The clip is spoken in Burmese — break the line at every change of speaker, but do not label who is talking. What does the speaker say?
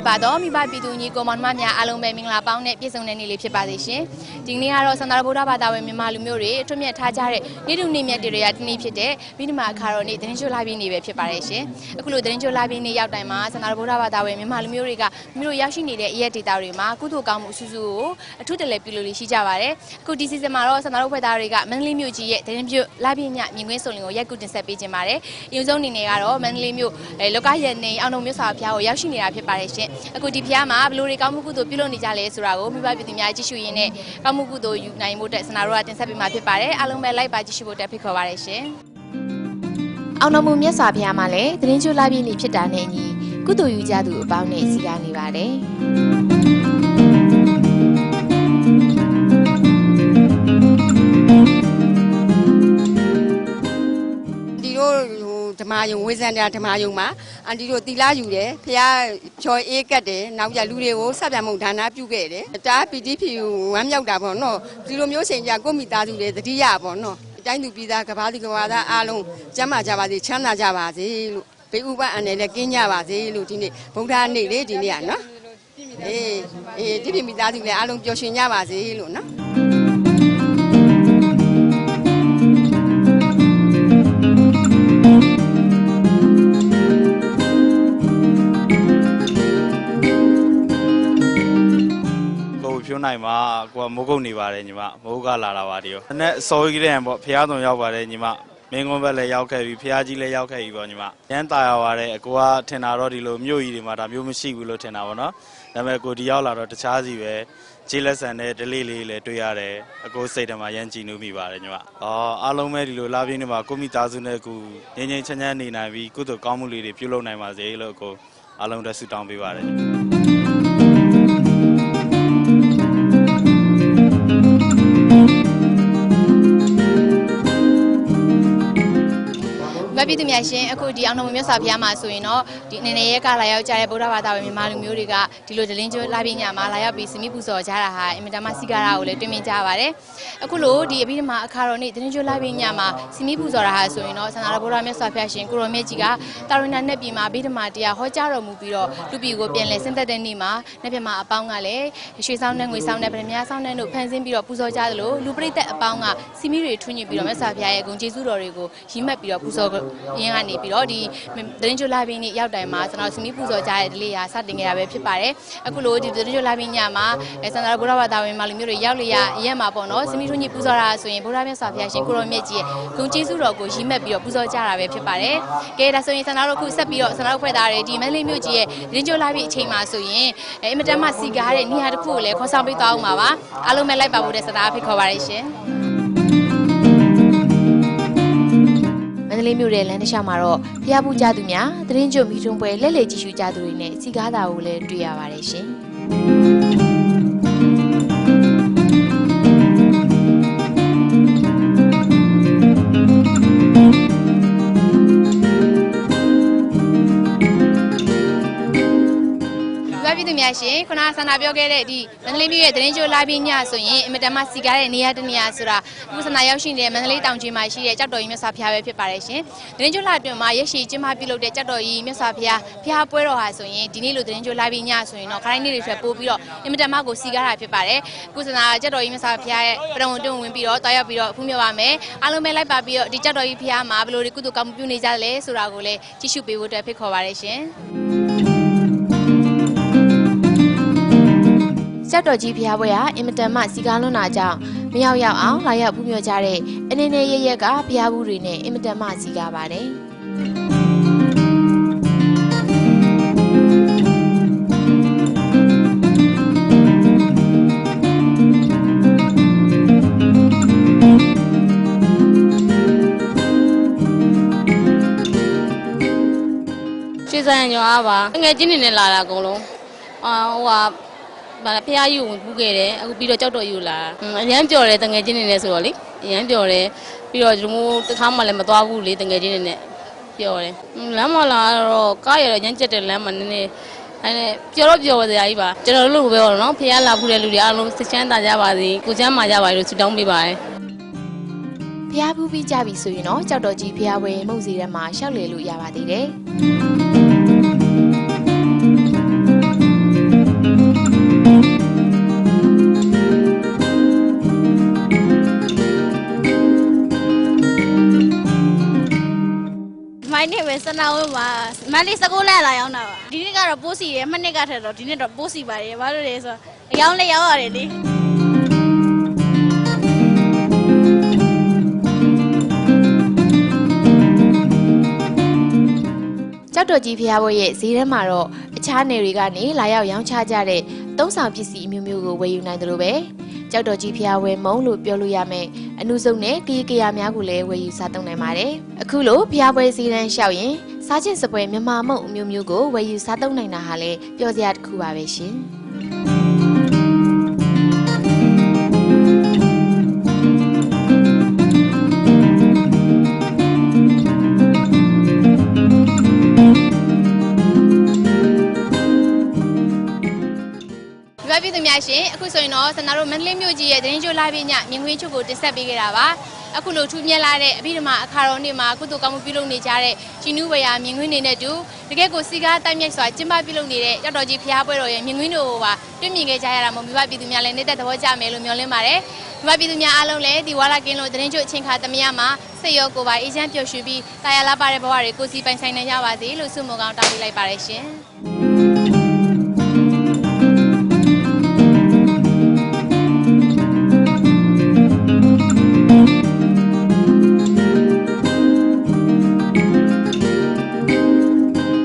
တ်ပါတော့မိဘပြ ည်သူညီကိုမောင်နှမများအားလုံးပဲမင်္ဂလာပေါင်းနဲ့ပြည့်စုံတဲ့နေ့လေးဖြစ်ပါစေရှင်ဒီနေ့ကတော့စန္ဒာဗုဒ္ဓဘာသာဝင်မြန်မာလူမျိုးတွေအထွတ်မြတ်ထားကြတဲ့နေ့တူနေ့မြတ်တွေကဒီနေ့ဖြစ်တဲ့မိနမအခါတော်နေ့သတင်းချိုလာပြည့်နေ့ပဲဖြစ်ပါတယ်ရှင်အခုလိုသတင်းချိုလာပြည့်နေ့ရောက်တိုင်းမှာစန္ဒာဗုဒ္ဓဘာသာဝင်မြန်မာလူမျိုးတွေကမိတို့ရောက်ရှိနေတဲ့အရက်ဒေတာတွေမှာကုသိုလ်ကောင်းမှုအဆူဆူကိုအထူးတလဲပြုလို့ရှိကြပါတယ်အခုဒီစီဇန်မှာတော့စန္ဒာတို့ဖွဲ့သားတွေကမန္တလေးမြို့ကြီးရဲ့သတင်းပြုလာပြည့်ညမြင်ကွင်းစုံလင်ကိုရက်ကူတင်ဆက်ပေးခြင်းပါတယ်အရင်ဆုံးအနေနဲ့ကတော့မန္တလေးမြို့လောကရန်နေအောင်တော်မြို့စာဖျားကိုရောက်ရှိနေတာဖြစ်ပါတယ်ရှင်အခုဒီဖျားမှာဘယ်လိုတွေကောင်းမှုကုသိုလ်ပြုလုပ်နေကြလဲဆိုတာကိုမိဘပြည်သူများကြည့်ရှုရင်းနဲ့ကောင်းမှုကုသိုလ်ယူနိုင်မှုတဲ့စန္ဒာတို့ကတင်ဆက်ပေးမှာဖြစ်ပါတယ်အားလုံးပဲလိုက်ပါကြည့်ရှုဖို့တက်ဖိတ်ခေါ်ပါတယ်ရှင်အောင်တော်မူမြတ်စွာဘုရားမှာလည်းသတင်းကျွလာပြည့်နေဖြစ်တာနဲ့အညီကုသိုလ်ယူကြသူအပေါင်းနဲ့စီကားနေပါတယ်
မ္မယုံဝိဇ္ဇန္တာဓမ္မယုံမှာအန်တီတို့တီလာယူတယ်ဖះချော်အေးကတ်တယ်နောက်ကြလူတွေကိုဆက်ပြမုံဒါနာပြုခဲ့တယ်တားပီတိဖြူဝမ်းမြောက်တာပေါ့နော်ဒီလိုမျိုးချိန်ကြကိုမိသားစုတွေတတိယပေါ့နော်အတိုင်းသူပြည်သားကဘာသူကဘာသားအားလုံးကျမ်းမာကြပါစေချမ်းသာကြပါစေလို့ဘေးဥပအန်နဲ့လည်းကင်းကြပါစေလို့ဒီနေ့ဗုဒ္ဓနေ့လေဒီနေ့ကနော်အေးအေးဒီပြမိသားစုလည်းအားလုံးပျော်ရွှင်ကြပါစေလို့နော်
ကို ကိုကမိုးကုတ်နေပါတယ်ညီမမိုးကလာတာပါဒီရောနဲ့စော်ကြီးတဲ့ပေါ့ဖះဆောင်ရောက်ပါတယ်ညီမမင်းကွန်ဘက်လည်းရောက်ခဲ့ပြီဖះကြီးလည်းရောက်ခဲ့ပြီပေါ့ညီမရမ်းတာရပါတယ်အကိုကထင်တာတော့ဒီလိုမြို့ကြီးတွေမှာဒါမျိုးမရှိဘူးလို့ထင်တာပေါ့နော်ဒါပေမဲ့ကိုဒီရောက်လာတော့တခြားစီပဲခြေလက်ဆန်တဲ့ delay လေးလည်းတွေ့ရတယ်အကိုစိတ်ထဲမှာရမ်းကြည်နူးမိပါတယ်ညီမအော်အားလုံးပဲဒီလိုလာပြင်းနေမှာကိုမိသားစုနဲ့ကိုငြိမ်းငြိမ်းချမ်းချမ်းနေနိုင်ပြီးကုသိုလ်ကောင်းမှုလေးတွေပြုလုပ်နိုင်ပါစေလို့အကိုအားလုံးတက်ဆုတောင်းပေးပါတယ်ညီမ
ပြည်သူများရှင်အခုဒီအောင်တော်မူမြတ်စွာဘုရားမှာဆိုရင်တော့ဒီအနေနဲ့ရက်ကလာရောက်ကြတဲ့ဗုဒ္ဓဘာသာဝင်မြန်မာလူမျိုးတွေကဒီလိုဒလင်းကျွလာပြညမှာလာရောက်ပြီးစမိပူဇော်ကြတာဟာအင်မတန်မှစီကားတာကိုလည်းတွေ့မြင်ကြပါတယ်အခုလိုဒီအဘိဓမ္မာအခါတော်နေ့ဒလင်းကျွလာပြညမှာစမိပူဇော်တာဟာဆိုရင်တော့ဆန္ဒတော်ဗုဒ္ဓမြတ်စွာဘုရားရှင်ကိုရောမြတ်ကြီးကတာရဏနဲ့ပြည်မှာအဘိဓမ္မာတရားဟောကြားတော်မူပြီးတော့လူပြည်ကိုပြန်လည်ဆင်းသက်တဲ့နေ့မှာနေ့ပြမှာအပေါင်းကလည်းရွှေဆောင်နဲ့ငွေဆောင်နဲ့ဗရမ ्या ဆောင်နဲ့တို့ဖန်ဆင်းပြီးတော့ပူဇော်ကြသလိုလူပရိသတ်အပေါင်းကစီမီတွေထွန်းညင်ပြီးတော့မြတ်စွာဘုရားရဲ့ဂုဏ်ကျေးဇူးတော်တွေကိုရီးမှတ်ပြီးတော့ပူဇော်ရင်းကနေပြီးတော့ဒီသတင်းကြိုလာပြီးနေ့ရောက်တိုင်းမှာကျွန်တော်စီမီပူဇော်ကြတဲ့ဒလေးရာစတင်ခဲ့တာပဲဖြစ်ပါတယ်အခုလိုဒီသတင်းကြိုလာပြီးညမှာအဲစန္ဒာဘုရားဘာသာဝင်မာလူမျိုးတွေရောက်လျက်ရက်မှာပေါ့နော်စီမီထွန်းညင်ပူဇော်တာဆိုရင်ဘုရားမြတ်စွာဘုရားရှင်ကိုရောမြတ်ကြီးရဲ့ဂုဏ်ကျေးဇူးတော်ကိုရီးမှတ်ပြီးတော့ပူဇော်ကြတာပဲဖြစ်ပါတယ်ကဲဒါဆိုရင်စန္ဒာတို့ခုဆက်ပြီးတော့စန္ဒာတို့ဖွဲ့သားတွေဒီမန္တလေးမြို့ကြီးရဲ့သတင်းကြိုလာပြီးအချိန်မှာဆိုရင်အဲအင်မတန်မှစီကားတဲ့နေရာတစ်ခုကိုလည်းခေါ်ဆောင်ပေးသွားအောင်ပါပါအားလုံးပဲလိုက်ပါဖို့တဲ့စန္ဒာဖိတ်ခေါ်ပါရရှင် မန္တလေးမြို့ရဲ့လမ်းတစ်လျှောက်မှာတော့ဖျားပူကြသူများသတင်းကြွမီထုံပွဲလက်လေကြည့်ရှုကြသူတွေနဲ့စီကားတာကိုလည်းတွေ့ရပါတယ်ရှင်။ ရှင်ခုနဆန္ဒပြောခဲ့တဲ့ဒီမန္တလေးမြို့ရဲ့သတင်းကြိုလာပြီးညဆိုရင်အင်မတန်မှစီကားတဲ့နေရာတစ်နေရာဆိုတာအခုဆန္ဒရောက်ရှိနေတဲ့မန္တလေးတောင်ကြီးမှာရှိတဲ့ကြောက်တော်ကြီးမြတ်စွာဘုရားပဲဖြစ်ပါတယ်ရှင်သတင်းကြိုလာပြမှာရက်ရှည်ကျင်းပပြုလုပ်တဲ့ကြောက်တော်ကြီးမြတ်စွာဘုရားဘုရားပွဲတော်ဟာဆိုရင်ဒီနေ့လိုသတင်းကြိုလာပြီးညဆိုရင်တော့ခိုင်းနေတွေဆွဲပို့ပြီးတော့အင်မတန်မှကိုစီကားတာဖြစ်ပါတယ်အခုဆန္ဒကြောက်တော်ကြီးမြတ်စွာဘုရားရဲ့ပရဝဏ်တွင်ဝင်ပြီးတော့တာရောက်ပြီးတော့ဖူးမြော်ပါမယ်အားလုံးပဲလိုက်ပါပြီးတော့ဒီကြောက်တော်ကြီးဘုရားမှာဘယ်လိုဒီကုသိုလ်ကောင်းမှုပြုနေကြလဲဆိုတာကိုလည်းကြည့်ရှုပေးဖို့အတွက်ဖိတ်ခေါ်ပါတယ်ရှင် ကျောက်တော်ကြီးဖျားပွဲဟာအင်မတန်မှစီကားလွန်းတာကြောင့်မရောက်ရောက်အောင်လာရောက်ဖူးမြော်ကြတဲ့အနေနဲ့ရရက်ကဖျားဘူးတွေနဲ့အင်မတန်မှစီကားပါတယ်
ရွှေစံရွာပါငယ်ချင်းနေနဲ့လာတာအကုန်လုံးအာဟိုဟာ ဗာဖះယူဝင်ပူးခဲ့တယ်အခုပြီးတော့ကြောက်တော်ယူလာအမ်အရန်ပျော်တယ်တငယ်ချင်းနေနဲ့ဆိုတော့လေအရန်ပျော်တယ်ပြီးတော့ဒီလိုမျိုးတစ်ခါမှလည်းမသွားဘူးလေတငယ်ချင်းနေနဲ့ပျော်တယ်အမ်လမ်းမလာတော့ကားရတော့ရမ်းကျက်တယ်လမ်းမနည်းနည်းအဲ့ဒါပျော်တော့ပျော်ပါစရာကြီးပါကျွန်တော်တို့လိုပဲပေါ့နော်ဖះလာဖူးတဲ့လူတွေအားလုံးစိတ်ချမ်းသာကြပါစေကိုချမ်းမာကြပါစေလို့ဆုတောင်းပေးပါတယ်
ဖျားဖူးပြီးကြပြီဆိုရင်တော့ကြောက်တော်ကြီးဖျားပွဲမုတ်စီထဲမှာရှောက်လေလို့ရပါသေးတယ်
မိုင်းနေပဲစနာဝင်းမှာမန္တလေး16လလာရောက်တာပါဒီနေ့ကတော့ပိုးစီရယ်မနှစ်ကထက်တော့ဒီနေ့တော့ပိုးစီပါတယ်ဘာလို့လဲဆိုတော့အယောင်းလေးရောက်ရတယ်လေ
ကြောက်တော်ကြီးဖျားပွဲရဲ့ဈေးထဲမှာတော့အခြားနယ်တွေကနေလာရောက်ရောင်းချကြတဲ့သုံးဆောင်ပစ္စည်းအမျိုးမျိုးကိုဝယ်ယူနိုင်တယ်လို့ပဲ ကြောက်တော်ကြီးဖျားပွဲမုံလို့ပြောလို့ရမယ်အနုစုံနဲ့ကီးကရာများကိုလည်းဝယ်ယူစားသုံးနိုင်ပါတယ်အခုလိုဖျားပွဲဈေးတန်းလျှောက်ရင်စားချင်းစပွဲမြန်မာမုံအမျိုးမျိုးကိုဝယ်ယူစားသုံးနိုင်တာဟာလည်းပျော်စရာတစ်ခုပါပဲရှင် များရှင်အခုဆိုရင်တော့စနာတို့မန္တလေးမြို့ကြီးရဲ့သတင်းကြိုလာပြညမြင်ကွင်းချုပ်ကိုတင်ဆက်ပေးခဲ့တာပါအခုလိုထူးမြတ်လာတဲ့အဘိဓမ္မာအခါတော်နေ့မှာကုသိုလ်ကောင်းမှုပြုလုပ်နေကြတဲ့ရှင်နူဝေယမြင်ကွင်းနေနဲ့တူတကယ်ကိုစီကားတိုက်မြိုက်စွာကျင်းပပြုလုပ်နေတဲ့ရောက်တော်ကြီးဖျားပွဲတော်ရဲ့မြင်ကွင်းတို့ကိုပါတွေ့မြင်ခဲ့ကြရတာမို့မိဘပြည်သူများလည်းနေတဲ့သဘောကျမယ်လို့မျှော်လင့်ပါတယ်မိဘပြည်သူများအားလုံးလည်းဒီဝါလာကင်းလို့သတင်းကြိုအချိန်ခါသမယမှာစိတ်ရောကိုယ်ပါအေးချမ်းပျော်ရွှင်ပြီးတာယာလာပါတဲ့ဘဝတွေကိုစီပိုင်ဆိုင်နိုင်ကြပါစေလို့ဆုမွန်ကောင်းတောင်းပေးလိုက်ပါတယ်ရှင်